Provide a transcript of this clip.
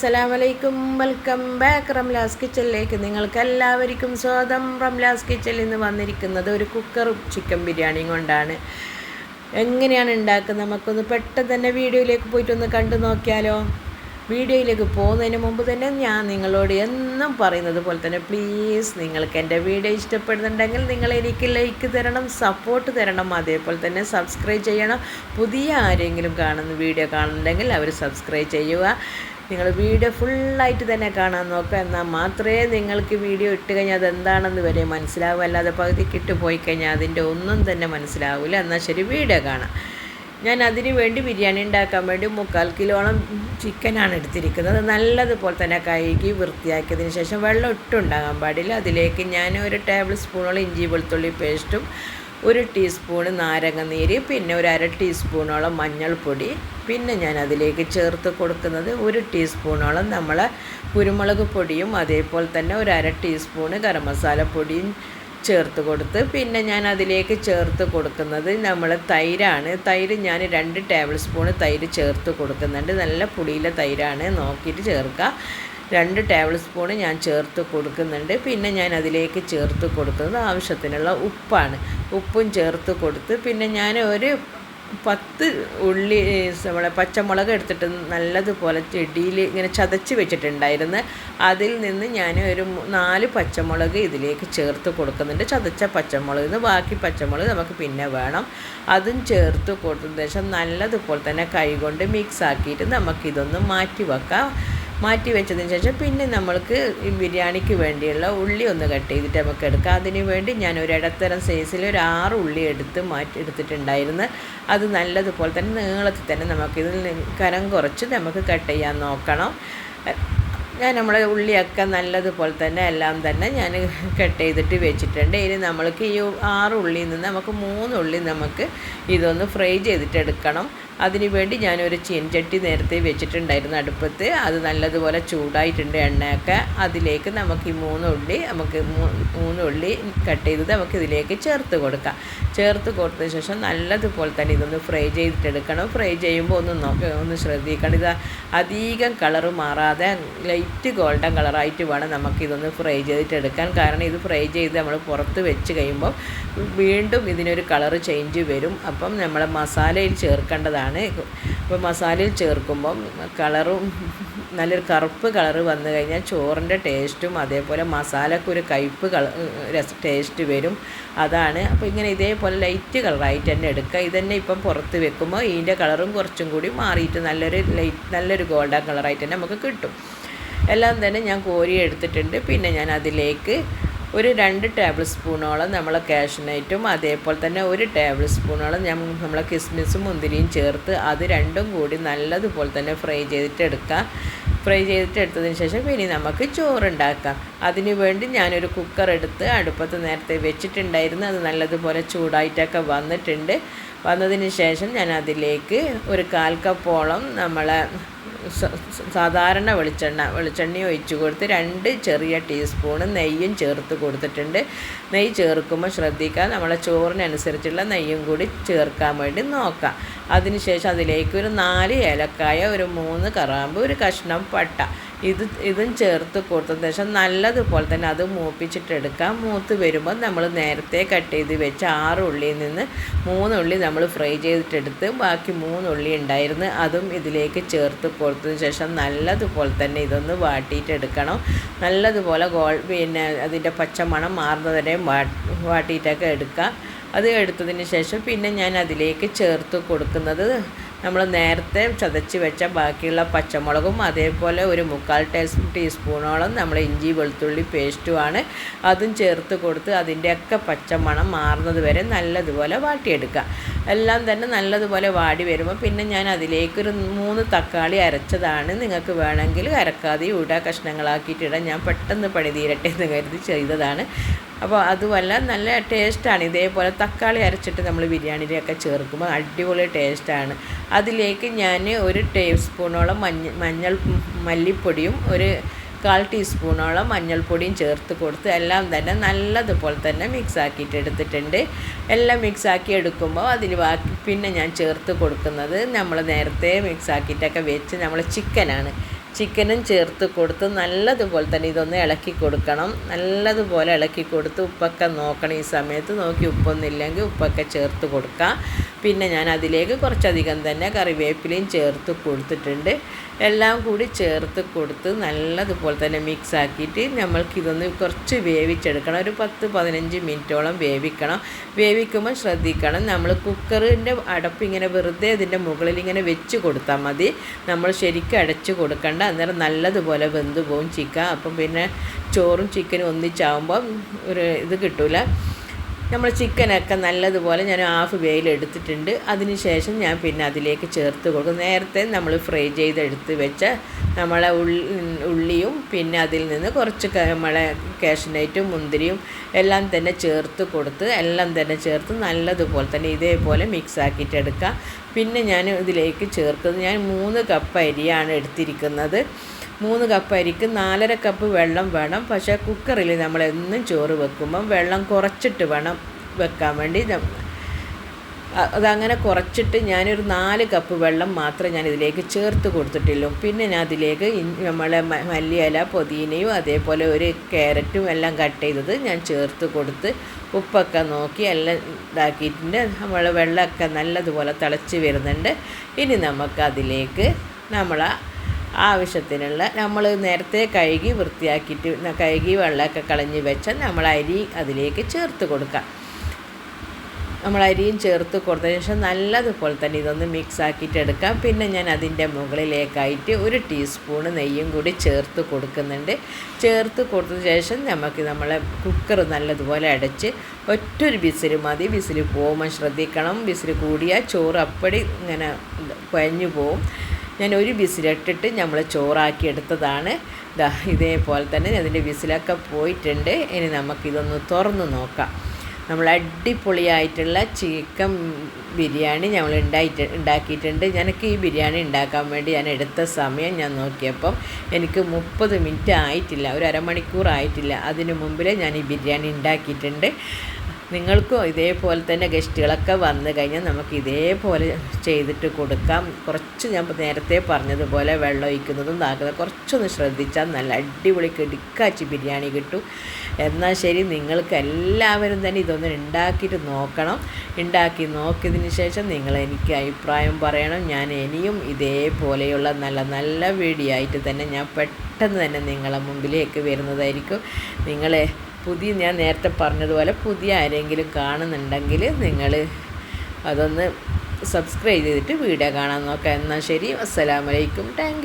അസ്സലാമലൈക്കും. Welcome back Ramla's കിച്ചണിലേക്ക് നിങ്ങൾക്ക് എല്ലാവർക്കും സ്വാഗതം. റംലാസ് കിച്ചണിൽ നിന്ന് വന്നിരിക്കുന്നത് ഒരു കുക്കർ ചിക്കൻ ബിരിയാണി കൊണ്ടാണ്. എങ്ങനെയാണ് ഉണ്ടാക്കുന്നത്? നമുക്കൊന്ന് പെട്ടെന്ന് തന്നെ വീഡിയോയിലേക്ക് പോയിട്ടൊന്ന് കണ്ടു നോക്കിയാലോ? വീഡിയോയിലേക്ക് പോകുന്നതിന് മുമ്പ് തന്നെ ഞാൻ നിങ്ങളോട് എന്നും പറയുന്നത് പോലെ തന്നെ പ്ലീസ് നിങ്ങൾക്ക് എന്റെ വീഡിയോ ഇഷ്ടപ്പെടുന്നുണ്ടെങ്കിൽ നിങ്ങൾ എനിക്ക് ലൈക്ക് തരണം സപ്പോർട്ട് തരണം അതേപോലെ തന്നെ സബ്സ്ക്രൈബ് ചെയ്യണം. പുതിയ ആരെങ്കിലും കാണുന്ന വീഡിയോ കാണുന്നുണ്ടെങ്കിൽ അവർ സബ്സ്ക്രൈബ് ചെയ്യുക. നിങ്ങൾ വീഡിയോ ഫുള്ളായിട്ട് തന്നെ കാണാൻ നോക്കുക. എന്നാൽ മാത്രമേ നിങ്ങൾക്ക് വീഡിയോ ഇട്ട് കഴിഞ്ഞാൽ അതെന്താണെന്ന് വരെ മനസ്സിലാവും അല്ലാതെ പകുതിക്കിട്ട് പോയി കഴിഞ്ഞാൽ അതിന്റെ ഒന്നും തന്നെ മനസ്സിലാവില്ല. എന്നാൽ ശരി വീഡിയോ കാണാം. ഞാൻ അതിന് വേണ്ടി ബിരിയാണി ഉണ്ടാക്കാൻ വേണ്ടി മുക്കാൽ കിലോളം ചിക്കനാണ് എടുത്തിരിക്കുന്നത്. നല്ലതുപോലെ തന്നെ കഴുകി വൃത്തിയാക്കിയതിന് ശേഷം വെള്ളം ഇട്ടുണ്ടാകാൻ പാടില്ല. അതിലേക്ക് ഞാൻ ഒരു ടേബിൾ സ്പൂണോളം ഇഞ്ചി വെളുത്തുള്ളി പേസ്റ്റും ഒരു ടീസ്പൂണ് നാരങ്ങനീര് പിന്നെ ഒരു അര ടീസ്പൂണോളം മഞ്ഞൾപ്പൊടി പിന്നെ ഞാൻ അതിലേക്ക് ചേർത്ത് കൊടുക്കുന്നത് ഒരു ടീസ്പൂണോളം നമ്മളെ കുരുമുളക് പൊടിയും അതേപോലെ തന്നെ ഒരു അര ടീസ്പൂണ് ഗരം മസാലപ്പൊടിയും ചേർത്ത് കൊടുത്ത് പിന്നെ ഞാൻ അതിലേക്ക് ചേർത്ത് കൊടുക്കുന്നത് നമ്മൾ തൈരാണ്. തൈര് ഞാൻ രണ്ട് ടേബിൾ സ്പൂണ് തൈര് ചേർത്ത് കൊടുക്കുന്നുണ്ട്. നല്ല പുളിയിലെ തൈരാണ്. നോക്കിയിട്ട് ചേർക്കുക രണ്ട് ടേബിൾ സ്പൂൺ ഞാൻ ചേർത്ത് കൊടുക്കുന്നുണ്ട്. പിന്നെ ഞാൻ അതിലേക്ക് ചേർത്ത് കൊടുക്കുന്നത് ആവശ്യത്തിനുള്ള ഉപ്പാണ്. ഉപ്പും ചേർത്ത് കൊടുത്ത് പിന്നെ ഞാൻ ഒരു പത്ത് ഉള്ളി നമ്മളെ പച്ചമുളക് എടുത്തിട്ട് നല്ലതുപോലെ ചെടിയിൽ ഇങ്ങനെ ചതച്ച് വെച്ചിട്ടുണ്ടായിരുന്നു. അതിൽ നിന്ന് ഞാൻ ഒരു നാല് പച്ചമുളക് ഇതിലേക്ക് ചേർത്ത് കൊടുക്കുന്നുണ്ട്. ചതച്ച പച്ചമുളക് ബാക്കി പച്ചമുളക് നമുക്ക് പിന്നെ വേണം. അതും ചേർത്ത് കൊടുത്തതിന് ശേഷം നല്ലതുപോലെ തന്നെ കൈകൊണ്ട് മിക്സ് ആക്കിയിട്ട് നമുക്കിതൊന്ന് മാറ്റി വെക്കാം. മാറ്റി വെച്ചതിന് ശേഷം പിന്നെ നമ്മൾക്ക് ഈ ബിരിയാണിക്ക് വേണ്ടിയുള്ള ഉള്ളി ഒന്ന് കട്ട് ചെയ്തിട്ട് നമുക്ക് എടുക്കാം. അതിന് വേണ്ടി ഞാൻ ഒരു ഇടത്തരം സൈസിൽ ഒരു ആറ് ഉള്ളി എടുത്ത് മാറ്റി എടുത്തിട്ടുണ്ടായിരുന്നു. അത് നല്ലതുപോലെ തന്നെ നീളത്തിൽ തന്നെ നമുക്കിതിൽ കനം കുറച്ച് നമുക്ക് കട്ട് ചെയ്യാൻ നോക്കണം. ഞാൻ നമ്മളെ ഉള്ളിയൊക്കെ നല്ലതുപോലെ തന്നെ എല്ലാം തന്നെ ഞാൻ കട്ട് ചെയ്തിട്ട് വെച്ചിട്ടുണ്ട്. ഇനി നമ്മൾക്ക് ഈ ആറ് ഉള്ളിയിൽ നിന്ന് നമുക്ക് മൂന്ന് ഉള്ളി നമുക്ക് ഇതൊന്ന് ഫ്രൈ ചെയ്തിട്ട് എടുക്കണം. അതിന് വേണ്ടി ഞാനൊരു ചീൻചട്ടി നേരത്തെ വെച്ചിട്ടുണ്ടായിരുന്നു അടുപ്പത്ത്. അത് നല്ലതുപോലെ ചൂടായിട്ടുണ്ട് എണ്ണയൊക്കെ. അതിലേക്ക് നമുക്ക് ഈ മൂന്നുള്ളി നമുക്ക് മൂന്നുള്ളി കട്ട് ചെയ്തത് നമുക്ക് ഇതിലേക്ക് ചേർത്ത് കൊടുക്കാം. ചേർത്ത് കൊടുത്തതിന് ശേഷം നല്ലതുപോലെ തന്നെ ഇതൊന്ന് ഫ്രൈ ചെയ്തിട്ടെടുക്കണം. ഫ്രൈ ചെയ്യുമ്പോൾ ഒന്ന് നോക്കി ഒന്ന് ശ്രദ്ധിക്കണം. ഇത് അധികം കളറ് മാറാതെ ലൈറ്റ് ഗോൾഡൻ കളറായിട്ട് വേണം നമുക്കിതൊന്ന് ഫ്രൈ ചെയ്തിട്ടെടുക്കാൻ. കാരണം ഇത് ഫ്രൈ ചെയ്ത് നമ്മൾ പുറത്ത് വെച്ച് കഴിയുമ്പോൾ വീണ്ടും ഇതിനൊരു കളറ് ചേഞ്ച് വരും. അപ്പം നമ്മൾ മസാലയിൽ ചേർക്കേണ്ടതാണ്. അപ്പോൾ മസാലയിൽ ചേർക്കുമ്പം കളറും നല്ലൊരു കറുപ്പ് കളറ് വന്നു കഴിഞ്ഞാൽ ചോറിന്റെ ടേസ്റ്റും അതേപോലെ മസാലക്കൊരു കയ്പ്പ് കള ടേസ്റ്റ് വരും. അതാണ്. അപ്പോൾ ഇങ്ങനെ ഇതേപോലെ ലൈറ്റ് കളറായിട്ട് തന്നെ എടുക്കുക. ഇതന്നെ ഇപ്പം പുറത്ത് വെക്കുമ്പോൾ ഇതിന്റെ കളറും കുറച്ചും കൂടി മാറിയിട്ട് നല്ലൊരു ലൈറ്റ് നല്ലൊരു ഗോൾഡൻ കളറായിട്ട് തന്നെ നമുക്ക് കിട്ടും. എല്ലാം തന്നെ ഞാൻ കോരി എടുത്തിട്ടുണ്ട്. പിന്നെ ഞാൻ അതിലേക്ക് ഒരു രണ്ട് ടേബിൾ സ്പൂണോളം നമ്മൾ കാഷ്നൈറ്റും അതേപോലെ തന്നെ ഒരു ടേബിൾ സ്പൂണോളം ഞാൻ നമ്മളെ കിസ്മിസും മുന്തിരിയും ചേർത്ത് അത് രണ്ടും കൂടി നല്ലതുപോലെ തന്നെ ഫ്രൈ ചെയ്തിട്ട് എടുക്കുക ഫ്രൈ ചെയ്തിട്ട് എടുത്തതിന് ശേഷം ഇനി നമുക്ക് ചോറുണ്ടാക്കാം. അതിനുവേണ്ടി ഞാനൊരു കുക്കർ എടുത്ത് അടുപ്പത്ത് നേരത്തെ വെച്ചിട്ടുണ്ടായിരുന്നു. അത് നല്ലതുപോലെ ചൂടായിട്ടൊക്കെ വന്നിട്ടുണ്ട്. വന്നതിന് ശേഷം ഞാൻ അതിലേക്ക് ഒരു കാൽ കപ്പോളം നമ്മളെ സാധാരണ വെളിച്ചെണ്ണ വെളിച്ചെണ്ണ ഒഴിച്ചു കൊടുത്ത് രണ്ട് ചെറിയ ടീസ്പൂണ് നെയ്യും ചേർത്ത് കൊടുത്തിട്ടുണ്ട്. നെയ്യ് ചേർക്കുമ്പോൾ ശ്രദ്ധിക്കുക നമ്മളെ ചോറിനനുസരിച്ചുള്ള നെയ്യും കൂടി ചേർക്കാൻ വേണ്ടി നോക്കാം അതിനുശേഷം അതിലേക്ക് ഒരു നാല് ഏലക്കായ ഒരു മൂന്ന് കറാമ്പ് ഒരു കഷ്ണം പട്ട ഇത് ഇതും ചേർത്ത് കൊടുത്തതിന് ശേഷം നല്ലതുപോലെ തന്നെ അത് മൂപ്പിച്ചിട്ടെടുക്കാം. മൂത്ത് വരുമ്പോൾ നമ്മൾ നേരത്തെ കട്ട് ചെയ്ത് വെച്ച ആറ് ഉള്ളിയിൽ നിന്ന് മൂന്നുള്ളി നമ്മൾ ഫ്രൈ ചെയ്തിട്ടെടുത്ത് ബാക്കി മൂന്നുള്ളി ഉണ്ടായിരുന്നു. അതും ഇതിലേക്ക് ചേർത്ത് കൊടുത്തതിന് ശേഷം നല്ലതുപോലെ തന്നെ ഇതൊന്ന് വാട്ടിയിട്ടെടുക്കണം. നല്ലതുപോലെ ഗോൾ പിന്നെ അതിന്റെ പച്ചമണം മാറുന്നവരെയും വാട്ടിയിട്ടൊക്കെ എടുക്കാം. അത് എടുത്തതിന് ശേഷം പിന്നെ ഞാൻ അതിലേക്ക് ചേർത്ത് കൊടുക്കുന്നത് നമ്മൾ നേരത്തെ ചതച്ച് വെച്ച ബാക്കിയുള്ള പച്ചമുളകും അതേപോലെ ഒരു മുക്കാൽ ടീ ടീസ്പൂണോളം നമ്മൾ ഇഞ്ചി വെളുത്തുള്ളി പേസ്റ്റുമാണ് അതും ചേർത്ത് കൊടുത്ത് അതിന്റെയൊക്കെ പച്ചമണം മാറുന്നത് വരെ നല്ലതുപോലെ വാട്ടിയെടുക്കുക. എല്ലാം തന്നെ നല്ലതുപോലെ വാടി വരുമ്പോൾ പിന്നെ ഞാൻ അതിലേക്കൊരു മൂന്ന് തക്കാളി അരച്ചതാണ്. നിങ്ങൾക്ക് വേണമെങ്കിൽ അരക്കാതെ ഇട കഷ്ണങ്ങളാക്കിയിട്ടിടാം. ഞാൻ പെട്ടെന്ന് പണി തീരട്ടെ എന്ന് കരുതി ചെയ്തതാണ്. അപ്പോൾ അതുമല്ല നല്ല ടേസ്റ്റാണ്. ഇതേപോലെ തക്കാളി അരച്ചിട്ട് നമ്മൾ ബിരിയാണിയിലൊക്കെ ചേർക്കുമ്പോൾ അടിപൊളി ടേസ്റ്റാണ്. അതിലേക്ക് ഞാൻ ഒരു ടേബിൾ സ്പൂണോളം മഞ്ഞ മഞ്ഞൾ മല്ലിപ്പൊടിയും ഒരു കാൽ ടീസ്പൂണോളം മഞ്ഞൾപ്പൊടിയും ചേർത്ത് കൊടുത്ത് എല്ലാം തന്നെ നല്ലതുപോലെ തന്നെ മിക്സ് ആക്കിയിട്ട് എടുത്തിട്ടുണ്ട്. എല്ലാം മിക്സ് ആക്കി എടുക്കുമ്പോൾ അതിൽ ബാക്കി പിന്നെ ഞാൻ ചേർത്ത് കൊടുക്കുന്നത് നമ്മൾ നേരത്തെ മിക്സ് ആക്കിയിട്ടൊക്കെ വെച്ച് നമ്മൾ ചിക്കനാണ് ചിക്കനും ചേർത്ത് കൊടുത്ത് നല്ലതുപോലെ തന്നെ ഇതൊന്ന് ഇളക്കി കൊടുക്കണം. നല്ലതുപോലെ ഇളക്കി കൊടുത്ത് ഉപ്പൊക്കെ നോക്കണം. ഈ സമയത്ത് നോക്കി ഉപ്പൊന്നുമില്ലെങ്കിൽ ഉപ്പൊക്കെ ചേർത്ത് കൊടുക്കാം. പിന്നെ ഞാൻ അതിലേക്ക് കുറച്ചധികം തന്നെ കറിവേപ്പിലയും ചേർത്ത് കൊടുത്തിട്ടുണ്ട്. എല്ലാം കൂടി ചേർത്ത് കൊടുത്ത് നല്ലതുപോലെ തന്നെ മിക്സ് ആക്കിയിട്ട് നമ്മൾക്കിതൊന്ന് കുറച്ച് വേവിച്ചെടുക്കണം. ഒരു പത്ത് പതിനഞ്ച് മിനിറ്റോളം വേവിക്കണം. വേവിക്കുമ്പോൾ ശ്രദ്ധിക്കണം. നമ്മൾ കുക്കറിന്റെ അടപ്പ് ഇങ്ങനെ വെറുതെ ഇതിന്റെ മുകളിൽ ഇങ്ങനെ വെച്ച് കൊടുത്താൽ മതി. നമ്മൾ ശരിക്കും അടച്ച് കൊടുക്കണ്ട അന്നേരം നല്ലതുപോലെ വെന്ത് പോവും ചിക്കൻ അപ്പം പിന്നെ ചോറും ചിക്കനും ഒന്നിച്ചാവുമ്പം ഒരു ഇത് കിട്ടില്ല നമ്മൾ ചിക്കനൊക്കെ നല്ലതുപോലെ ഞാൻ ഹാഫ് വേയിൽ എടുത്തിട്ടുണ്ട്. അതിന് ശേഷം ഞാൻ പിന്നെ അതിലേക്ക് ചേർത്ത് കൊടുക്കും. നേരത്തെ നമ്മൾ ഫ്രൈ ചെയ്തെടുത്ത് വെച്ച നമ്മളെ ഉള്ളിയും പിന്നെ അതിൽ നിന്ന് കുറച്ച് നമ്മളെ കാഷ്നൈറ്റും മുന്തിരിയും എല്ലാം തന്നെ ചേർത്ത് കൊടുത്ത് എല്ലാം തന്നെ ചേർത്ത് നല്ലതുപോലെ തന്നെ ഇതേപോലെ മിക്സ് ആക്കിയിട്ടെടുക്കുക പിന്നെ ഞാൻ ഇതിലേക്ക് ചേർക്കുന്നത് ഞാൻ മൂന്ന് കപ്പ് അരിയാണ് എടുത്തിരിക്കുന്നത്. മൂന്ന് കപ്പ് അരിക്ക് നാലര കപ്പ് വെള്ളം വേണം. പക്ഷേ കുക്കറിൽ നമ്മൾ എന്നും ചോറ് വെക്കുമ്പം വെള്ളം കുറച്ചിട്ട് വേണം വെക്കാൻ വേണ്ടി. അതങ്ങനെ കുറച്ചിട്ട് ഞാനൊരു നാല് കപ്പ് വെള്ളം മാത്രം ഞാൻ ഇതിലേക്ക് ചേർത്ത് കൊടുത്തിട്ടുള്ളൂ. പിന്നെ ഞാൻ അതിലേക്ക് നമ്മളെ മല്ലിയില പുതിനയും അതേപോലെ ഒരു ക്യാരറ്റും എല്ലാം കട്ട് ചെയ്തത് ഞാൻ ചേർത്ത് കൊടുത്ത് ഉപ്പൊക്കെ നോക്കി എല്ലാം ഇതാക്കിയിട്ടുണ്ട്. നമ്മൾ വെള്ളമൊക്കെ നല്ലതുപോലെ തിളച്ച് വരുന്നുണ്ട്. ഇനി നമുക്ക് അതിലേക്ക് നമ്മൾ ആവശ്യത്തിനുള്ള നമ്മൾ നേരത്തെ കഴുകി വൃത്തിയാക്കിയിട്ട് കഴുകി വെള്ളമൊക്കെ കളഞ്ഞ് വെച്ചാൽ നമ്മൾ അരി അതിലേക്ക് ചേർത്ത് കൊടുക്കാം. നമ്മൾ അരിയും ചേർത്ത് കൊടുത്തതിന് ശേഷം നല്ലതുപോലെ തന്നെ ഇതൊന്ന് മിക്സ് ആക്കിയിട്ട് എടുക്കാം. പിന്നെ ഞാൻ അതിന്റെ മുകളിലേക്കായിട്ട് ഒരു ടീസ്പൂണ് നെയ്യും കൂടി ചേർത്ത് കൊടുക്കുന്നുണ്ട്. ചേർത്ത് കൊടുത്തതിന് ശേഷം നമുക്ക് നമ്മളെ കുക്കർ നല്ലതുപോലെ അടച്ച് ഒറ്റൊരു ബിസിൽ മതി. വിസിൽ പോകുമ്പോൾ ശ്രദ്ധിക്കണം. വിസിൽ കൂടിയാൽ ചോറ് അപ്പടി ഇങ്ങനെ കുഴഞ്ഞു പോവും. ഞാൻ ഒരു വിസിലിട്ടിട്ട് നമ്മൾ ചോറാക്കി എടുത്തതാണ്. ഇതാ ഇതേപോലെ തന്നെ അതിന്റെ വിസിലൊക്കെ പോയിട്ടുണ്ട്. ഇനി നമുക്കിതൊന്ന് തുറന്ന് നോക്കാം. നമ്മൾ അടിപൊളിയായിട്ടുള്ള ചിക്കൻ ബിരിയാണി ഞങ്ങൾ ഉണ്ടായിട്ട് ഉണ്ടാക്കിയിട്ടുണ്ട്. എനിക്ക് ഈ ബിരിയാണി ഉണ്ടാക്കാൻ വേണ്ടി ഞാൻ എടുത്ത സമയം ഞാൻ നോക്കിയപ്പം എനിക്ക് മുപ്പത് മിനിറ്റ് ആയിട്ടില്ല ഒരു അരമണിക്കൂർ ആയിട്ടില്ല അതിന് മുമ്പിൽ ഞാൻ ഈ ബിരിയാണി ഉണ്ടാക്കിയിട്ടുണ്ട്. നിങ്ങൾക്കും ഇതേപോലെ തന്നെ ഗസ്റ്റുകളൊക്കെ വന്നു കഴിഞ്ഞാൽ നമുക്ക് ഇതേപോലെ ചെയ്തിട്ട് കൊടുക്കാം. കുറച്ച് ഞാൻ നേരത്തെ പറഞ്ഞതുപോലെ വെള്ളം ഒഴിക്കുന്നതും താക്കുന്നത് കുറച്ചൊന്ന് ശ്രദ്ധിച്ചാൽ നല്ല അടിപൊളി കിടിക്കാച്ചി ബിരിയാണി കിട്ടും. എന്നാൽ ശരി നിങ്ങൾക്ക് എല്ലാവരും തന്നെ ഇതൊന്ന് ഉണ്ടാക്കിയിട്ട് നോക്കണം. ഉണ്ടാക്കി നോക്കിയതിന് ശേഷം നിങ്ങൾ എനിക്ക് അഭിപ്രായം പറയണം. ഞാൻ ഇനിയും ഇതേപോലെയുള്ള നല്ല നല്ല വീഡിയോ ആയിട്ട് തന്നെ ഞാൻ പെട്ടെന്ന് തന്നെ നിങ്ങളെ മുമ്പിലേക്ക് വരുന്നതായിരിക്കും. നിങ്ങളെ പുതിയ ഞാൻ നേരത്തെ പറഞ്ഞതുപോലെ പുതിയ ആരെങ്കിലും കാണുന്നുണ്ടെങ്കിൽ നിങ്ങൾ അതൊന്ന് സബ്സ്ക്രൈബ് ചെയ്തിട്ട് വീഡിയോ കാണാൻ നോക്കാം. എന്നാൽ ശരി അസ്സലാമലൈക്കും താങ്ക്